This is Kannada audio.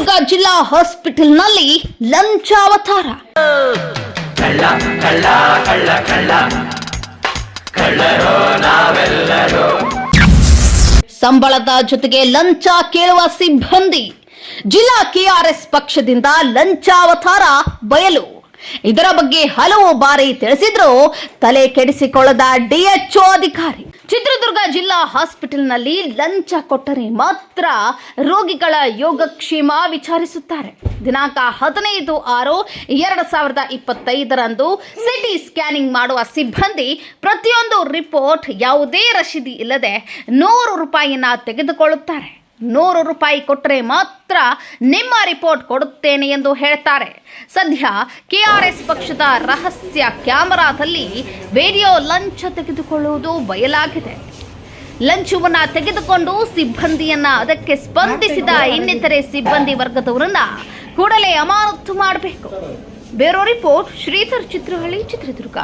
ಚಿತ್ರದುರ್ಗ ಜಿಲ್ಲಾ ಹಾಸ್ಪಿಟಲ್ನಲ್ಲಿ ಲಂಚಾವತಾರ. ಸಂಬಳದ ಜೊತೆಗೆ ಲಂಚ ಕೇಳುವ ಸಿಬ್ಬಂದಿ. ಜಿಲ್ಲಾ ಕೆಆರ್ಎಸ್ ಪಕ್ಷದಿಂದ ಲಂಚಾವತಾರ ಬಯಲು. ಇದರ ಬಗ್ಗೆ ಹಲವು ಬಾರಿ ತಿಳಿಸಿದ್ರು ತಲೆ ಕೆಡಿಸಿಕೊಳ್ಳದ ಡಿಎಚ್ಒ ಅಧಿಕಾರಿ. ಜಿಲ್ಲಾ ಹಾಸ್ಪಿಟಲ್ನಲ್ಲಿ ಲಂಚ ಕೊಟ್ಟರೆ ಮಾತ್ರ ರೋಗಿಗಳ ಯೋಗಕ್ಷೇಮ ವಿಚಾರಿಸುತ್ತಾರೆ. ದಿನಾಂಕ ಹದಿನೈದು ಆರು ಎರಡು ಸಾವಿರದ ಇಪ್ಪತ್ತೈದರಂದು ಸಿಟಿ ಸ್ಕ್ಯಾನಿಂಗ್ ಮಾಡುವ ಸಿಬ್ಬಂದಿ ಪ್ರತಿಯೊಂದು ರಿಪೋರ್ಟ್ ಯಾವುದೇ ರಶೀದಿ ಇಲ್ಲದೆ ನೂರು ರೂಪಾಯಿಯನ್ನ ತೆಗೆದುಕೊಳ್ಳುತ್ತಾರೆ. ನೂರು ರೂಪಾಯಿ ಕೊಟ್ಟರೆ ಮಾತ್ರ ನಿಮ್ಮ ರಿಪೋರ್ಟ್ ಕೊಡುತ್ತೇನೆ ಎಂದು ಹೇಳ್ತಾರೆ. ಸದ್ಯ ಕೆ ಆರ್ ಎಸ್ ಪಕ್ಷದ ರಹಸ್ಯ ಕ್ಯಾಮರಾದಲ್ಲಿ ವಿಡಿಯೋ ಲಂಚ ತೆಗೆದುಕೊಳ್ಳುವುದು ಬಯಲಾಗಿದೆ. ಲಂಚವನ್ನ ತೆಗೆದುಕೊಂಡು ಸಿಬ್ಬಂದಿಯನ್ನ ಅದಕ್ಕೆ ಸ್ಪಂದಿಸಿದ ಇನ್ನಿತರೆ ಸಿಬ್ಬಂದಿ ವರ್ಗದವರನ್ನ ಕೂಡಲೇ ಅಮಾನತು ಮಾಡಬೇಕು. ಬೇರೋ ರಿಪೋರ್ಟ್ ಶ್ರೀಧರ್ ಚಿತ್ರಹಳ್ಳಿ ಚಿತ್ರದುರ್ಗ.